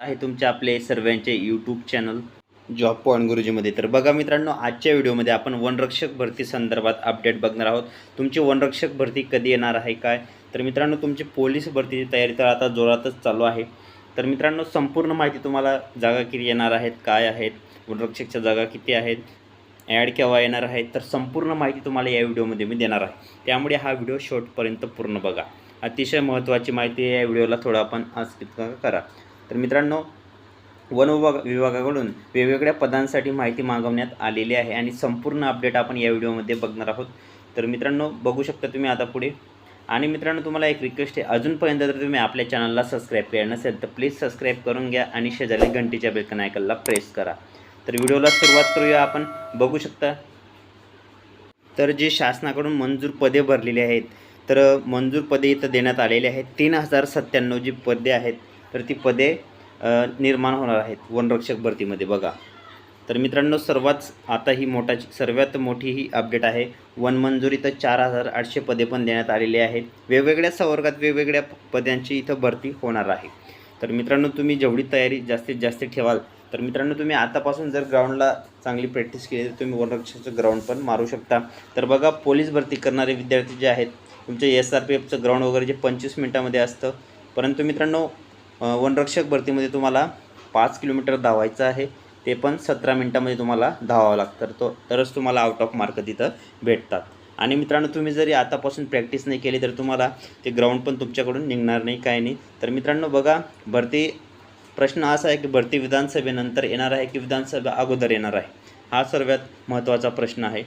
आहे तुमचे आपले सर्वांचे यूट्यूब चॅनल जॉब पॉईंट गुरुजीमध्ये. तर बघा मित्रांनो आजच्या व्हिडिओमध्ये आपण वनरक्षक भरती संदर्भात अपडेट बघणार आहोत. तुमची वनरक्षक भरती कधी येणार आहे काय? तर मित्रांनो तुमची पोलीस भरतीची तयारी तर आता जोरातच चालू आहे. तर मित्रांनो संपूर्ण माहिती तुम्हाला जागा किती येणार आहेत काय आहेत वनरक्षकच्या जागा किती आहेत ॲड केव्हा येणार आहेत तर संपूर्ण माहिती तुम्हाला या व्हिडिओमध्ये मी देणार आहे. त्यामुळे हा व्हिडिओ शॉर्टपर्यंत पूर्ण बघा. अतिशय महत्त्वाची माहिती या व्हिडिओला थोडं आपण स्किप करा. तर मित्रांनो वन विभाग विभागाकडून वेगवेगळ्या पदांसाठी माहिती मागवण्यात आलेली आहे आणि संपूर्ण अपडेट आपण या व्हिडिओमध्ये बघणार आहोत. तर मित्रांनो बघू शकता तुम्ही आता पुढे. आणि मित्रांनो तुम्हाला एक रिक्वेस्ट आहे. अजूनपर्यंत जर तुम्ही आपल्या चॅनलला सबस्क्राईब केलं नसेल तर प्लीज सबस्क्राईब करून घ्या आणि शेजारी घंटीच्या बेलकन आयकनला प्रेस करा. तर व्हिडिओला सुरुवात करूया आपण. बघू शकता. तर जे शासनाकडून मंजूर पदे भरलेली आहेत तर मंजूर पदे इथं देण्यात आलेली आहेत. तीन हजार सत्त्याण्णव जी पदे आहेत तर ती पदे निर्माण होणार आहेत वनरक्षक भरतीमध्ये. बघा. तर मित्रांनो सर्वात आता ही मोठा सर्वात मोठी ही अपडेट आहे. वन मंजुरी तर चार हजार आठशे पदे पण देण्यात आलेली आहेत. वेगवेगळ्या संवर्गात वेगवेगळ्या पदांची इथं भरती होणार आहे. तर मित्रांनो तुम्ही जेवढी तयारी जास्तीत जास्त ठेवाल तर मित्रांनो तुम्ही आतापासून जर ग्राउंडला चांगली प्रॅक्टिस केली तर तुम्ही वनरक्षकचं ग्राउंड पण मारू शकता. तर बघा पोलीस भरती करणारे विद्यार्थी जे आहेत तुमचे एस आर पी एफचं ग्राउंड वगैरे जे पंचवीस मिनटामध्ये असतं. परंतु मित्रांनो वनरक्षक भरतीमध्ये तुम्हाला पाच किलोमीटर धावायचं आहे. ते पण सतरा मिनटामध्ये तुम्हाला धावावं लागतं. तो तरच तुम्हाला आउट ऑफ मार्क तिथं भेटतात. आणि मित्रांनो तुम्ही जरी आतापासून प्रॅक्टिस नाही केली तर तुम्हाला ते ग्राउंड पण तुमच्याकडून निघणार नाही काय नाही. तर मित्रांनो बघा भरती प्रश्न असा आहे की भरती विधानसभेनंतर येणार आहे की विधानसभा अगोदर येणार आहे? हा सर्वात महत्त्वाचा प्रश्न आहे.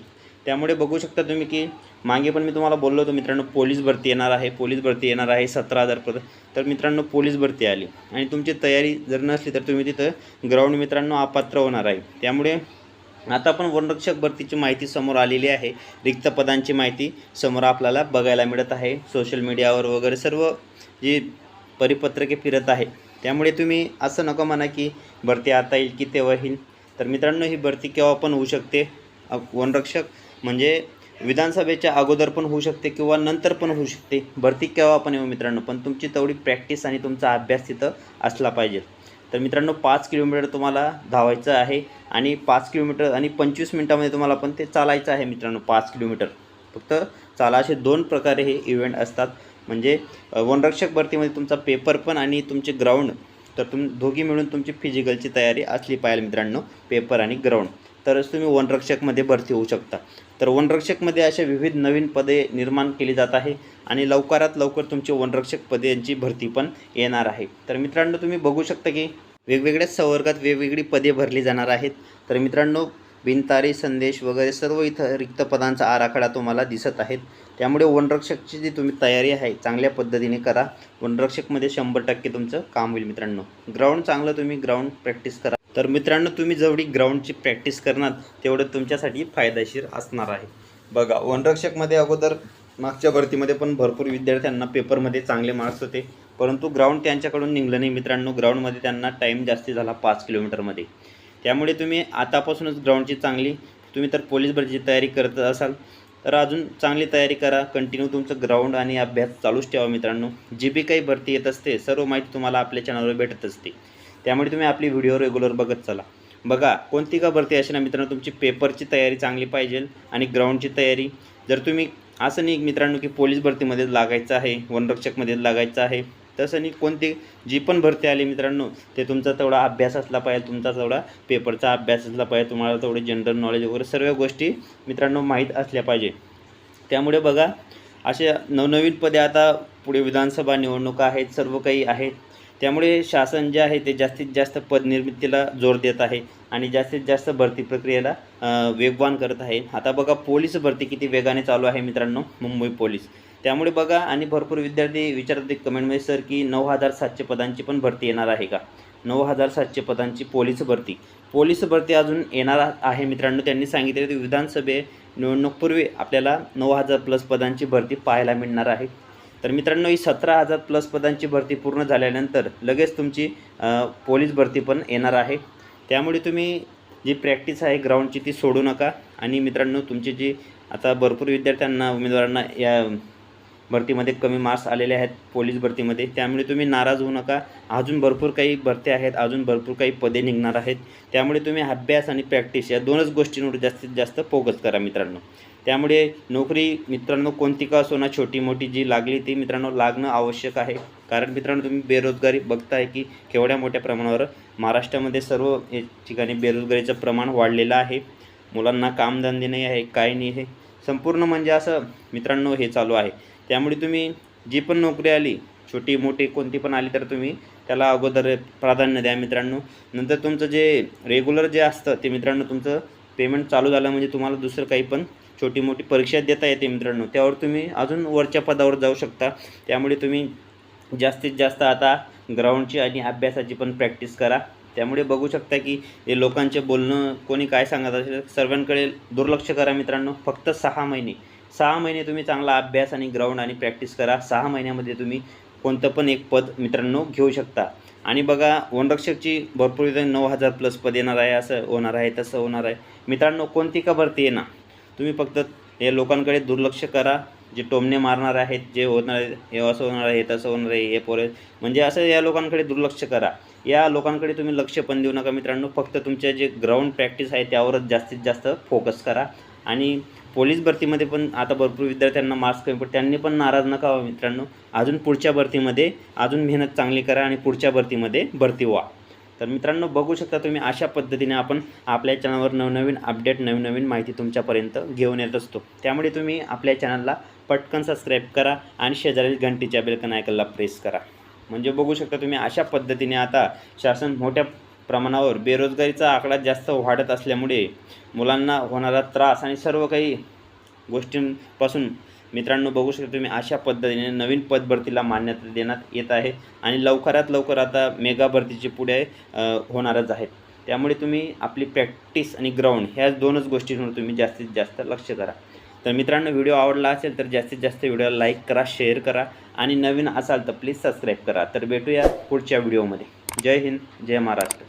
त्यामुळे बघू शकता तुम्ही की मागे पण मी तुम्हाला बोललो होतो मित्रांनो पोलीस भरती येणार आहे पोलीस भरती येणार आहे सतरा हजार पद तर मित्रांनो पोलीस भरती आली. आणि तुमची तयारी जर नसली तर तुम्ही तिथं ग्राउंड मित्रांनो अपात्र होणार आहे. त्यामुळे आता पण वनरक्षक भरतीची माहिती समोर आलेली आहे. रिक्त पदांची माहिती समोर आपल्याला बघायला मिळत आहे. सोशल मीडियावर वगैरे सर्व जी परिपत्रके फिरत आहे. त्यामुळे तुम्ही असं नको म्हणा की भरती आता येईल की तेव्हा येईल. तर मित्रांनो ही भरती केव्हा पण होऊ शकते. वनरक्षक म्हणजे विधानसभेच्या अगोदर पण होऊ शकते किंवा नंतर पण होऊ शकते. भरती केव्हा पण येऊ मित्रांनो पण तुमची तेवढी प्रॅक्टिस आणि तुमचा अभ्यास तिथं असला पाहिजे. तर मित्रांनो पाच किलोमीटर तुम्हाला धावायचं आहे आणि पाच किलोमीटर आणि पंचवीस मिनटामध्ये तुम्हाला पण ते चालायचं आहे मित्रांनो पाच किलोमीटर. फक्त चाला असे दोन प्रकारे हे इव्हेंट असतात. म्हणजे वनरक्षक भरतीमध्ये तुमचा पेपर पण आणि तुमचे ग्राउंड तर तुम दोघी मिळून तुमची फिजिकलची तयारी असली पाहिजे मित्रांनो पेपर आणि ग्राउंड तरच तुम्ही वनरक्षकमध्ये भरती होऊ शकता. तर वनरक्षकमध्ये अशा विविध नवीन पदे निर्माण केली जात आहे आणि लवकरात लवकर तुमची वनरक्षक पदेंची भरती पण येणार आहे. तर मित्रांनो तुम्ही बघू शकता की वेगवेगळ्या संवर्गात वेगवेगळी पदे भरली जाणार आहेत. तर मित्रांनो बिनतारी संदेश वगैरे सर्व इथं रिक्त पदांचा आराखडा तुम्हाला दिसत आहेत. त्यामुळे वनरक्षकची जी तुम्ही तयारी आहे चांगल्या पद्धतीने करा. वनरक्षकमध्ये शंभर टक्के तुमचं काम होईल मित्रांनो. ग्राउंड चांगलं तुम्ही ग्राउंड प्रॅक्टिस करा. तर मित्रांनो तुम्ही जेवढी ग्राउंडची प्रॅक्टिस करणार तेवढं तुमच्यासाठी फायदेशीर असणार आहे. बघा वनरक्षकमध्ये अगोदर मागच्या भरतीमध्ये पण भरपूर विद्यार्थ्यांना पेपरमध्ये चांगले मार्क्स होते. परंतु ग्राउंड त्यांच्याकडून निघलं नाही मित्रांनो. ग्राउंडमध्ये त्यांना टाईम जास्ती झाला पाच किलोमीटरमध्ये. त्यामुळे तुम्ही आतापासूनच ग्राउंडची चांगली तुम्ही तर पोलीस भरतीची तयारी करत असाल. तर अजून चांगली तयारी करा. कंटिन्यू तुमचं ग्राउंड आणि अभ्यास चालूच ठेवा मित्रांनो. जी बी काही भरती येत असते सर्व माहिती तुम्हाला आपल्या चॅनलवर भेटत असते. त्यामुळे तुम्ही आपली व्हिडिओ रेग्युलर बघत चला. बघा कोणती का भरती असे ना मित्रांनो तुमची पेपरची तयारी चांगली पाहिजे आणि ग्राउंडची तयारी. जर तुम्ही असं नाही मित्रांनो की पोलीस भरतीमध्ये लागायचं आहे वनरक्षकमध्ये लागायचं आहे तसं नाही कोणती जी पण भरती आली मित्रांनो ते तुमचा तेवढा अभ्यास असला पाहिजे तुमचा तेवढा पेपरचा अभ्यास असला पाहिजे तुम्हाला तेवढे जनरल नॉलेज वगैरे सर्व गोष्टी मित्रांनो माहीत असल्या पाहिजे. त्यामुळे बघा असे नवनवीन पदे आता पुढे विधानसभा निवडणुका आहेत सर्व काही आहेत. त्यामुळे शासन जे आहे ते जास्तीत जास्त पदनिर्मितीला जोर देत आहे आणि जास्तीत जास्त भरती प्रक्रियेला वेगवान करत आहे. आता बघा पोलीस भरती किती वेगाने चालू आहे मित्रांनो मुंबई पोलीस. त्यामुळे बघा आणि भरपूर विद्यार्थी विचारत कमेंटमध्ये सर की नऊ हजार सातशे पदांची पण भरती येणार आहे का? नऊ हजार सातशे पदांची पोलीस भरती. पोलीस भरती अजून येणार आहे मित्रांनो त्यांनी सांगितले की विधानसभे निवडणूकपूर्वी आपल्याला नऊ हजार प्लस पदांची भरती पाहायला मिळणार आहे. तर मित्रांनो ही सतरा हजार प्लस पदांची भरती पूर्ण झाल्यानंतर लगेच तुमची पोलीस भरती पण येणार आहे. त्यामुळे तुम्ही जी प्रॅक्टिस आहे ग्राउंडची ती सोडू नका. आणि मित्रांनो तुमची जी आता भरपूर विद्यार्थ्यांना उमेदवारांना या भरतीमध्ये कमी मार्क्स आलेले आहेत पोलीस भरतीमध्ये. त्यामुळे तुम्ही नाराज होऊ नका. अजून भरपूर काही भरती आहेत अजून भरपूर काही पदे निघणार आहेत. त्यामुळे तुम्ही अभ्यास आणि प्रॅक्टिस या दोनच गोष्टींवर जास्तीत जास्त फोकस करा मित्रांनो. त्यामुळे नोकरी मित्रांनो कोणती का असो ना छोटी मोठी जी लागली ती मित्रांनो लागणं आवश्यक आहे. कारण मित्रांनो तुम्ही बेरोजगारी बघताय की केवढ्या मोठ्या प्रमाणावर महाराष्ट्रामध्ये सर्व हे ठिकाणी बेरोजगारीचं प्रमाण वाढलेलं आहे. मुलांना कामधंदे नाही आहे काय नाही आहे. संपूर्ण म्हणजे असं मित्रांनो हे चालू आहे. त्यामुळे तुम्ही जी पण नोकरी आली छोटी मोठी कोणती पण आली तर तुम्ही त्याला अगोदर प्राधान्य द्या मित्रांनो. नंतर तुमचं जे रेग्युलर जे असतं ते मित्रांनो तुमचं पेमेंट चालू झालं म्हणजे तुम्हाला दुसरं काही पण छोटी मोठी परीक्षा देता येते मित्रांनो. त्यावर तुम्ही अजून वरच्या पदावर जाऊ शकता. त्यामुळे तुम्ही जास्तीत जास्त आता ग्राउंडची आणि अभ्यासाची पण प्रॅक्टिस करा. त्यामुळे बघू शकता की हे लोकांचे बोलणं कोणी काय सांगत असेल सर्वांकडे दुर्लक्ष करा मित्रांनो. फक्त सहा महिने. सहा महिने तुम्ही चांगला अभ्यास आणि ग्राउंड आणि प्रॅक्टिस करा. सहा महिन्यामध्ये तुम्ही कोणतं पण एक पद मित्रांनो घेऊ शकता. आणि बघा वनरक्षकची भरपूर नऊ हजार प्लस पद येणार आहे असं होणार आहे तसं होणार आहे. मित्रांनो कोणती का भरती येणार? ना तुम्ही फक्त हे लोकांकडे दुर्लक्ष करा. जे टोमणे मारणार आहेत जे होणार आहे हे असं होणार आहे तसं होणार आहे हे पोरे म्हणजे असं या लोकांकडे दुर्लक्ष करा. या लोकांकडे तुम्ही लक्ष पण देऊ नका मित्रांनो. फक्त तुमच्या जे ग्राउंड प्रॅक्टिस आहे त्यावरच जास्तीत जास्त फोकस करा. आणि पोलीस भरतीमध्ये पण आता भरपूर विद्यार्थ्यांना मार्क्स कमी पडते. त्यांनी पण नाराज नका व्हा मित्रांनो. अजून पुढच्या भरतीमध्ये अजून मेहनत चांगली करा आणि पुढच्या भरतीमध्ये भरती व्हा. तर मित्रांनो बघू शकता तुम्ही अशा पद्धतीने आपण आपल्या चॅनलवर नवनवीन अपडेट नवीन नवीन माहिती तुमच्यापर्यंत घेऊन येत असतो. त्यामुळे तुम्ही आपल्या चॅनलला पटकन सबस्क्राईब करा आणि शेजारील घंटीच्या बेलकन आयकनला प्रेस करा. म्हणजे बघू शकता तुम्ही अशा पद्धतीने आता शासन मोठ्या प्रमाणावर बेरोजगारीचा आकडा जास्त वाढत असल्यामुळे मुलांना होणारा त्रास आणि सर्व काही गोष्टींपासून मित्रांनो बघू शकता तुम्ही अशा पद्धतीने नवीन पद भरतीला मान्यता देण्यात येत आहे आणि लवकरात लवकर आता मेगा भरतीची पुढे होणारच आहेत. त्यामुळे तुम्ही आपली प्रॅक्टिस आणि ग्राउंड ह्या दोनच गोष्टींवर तुम्ही जास्तीत जास्त लक्ष करा. तर मित्रांनो व्हिडिओ आवडला असेल तर जास्तीत जास्त व्हिडिओला लाईक करा शेअर करा आणि नवीन असाल तर प्लीज सबस्क्राईब करा. तर भेटूया पुढच्या व्हिडिओमध्ये. जय हिंद जय महाराष्ट्र.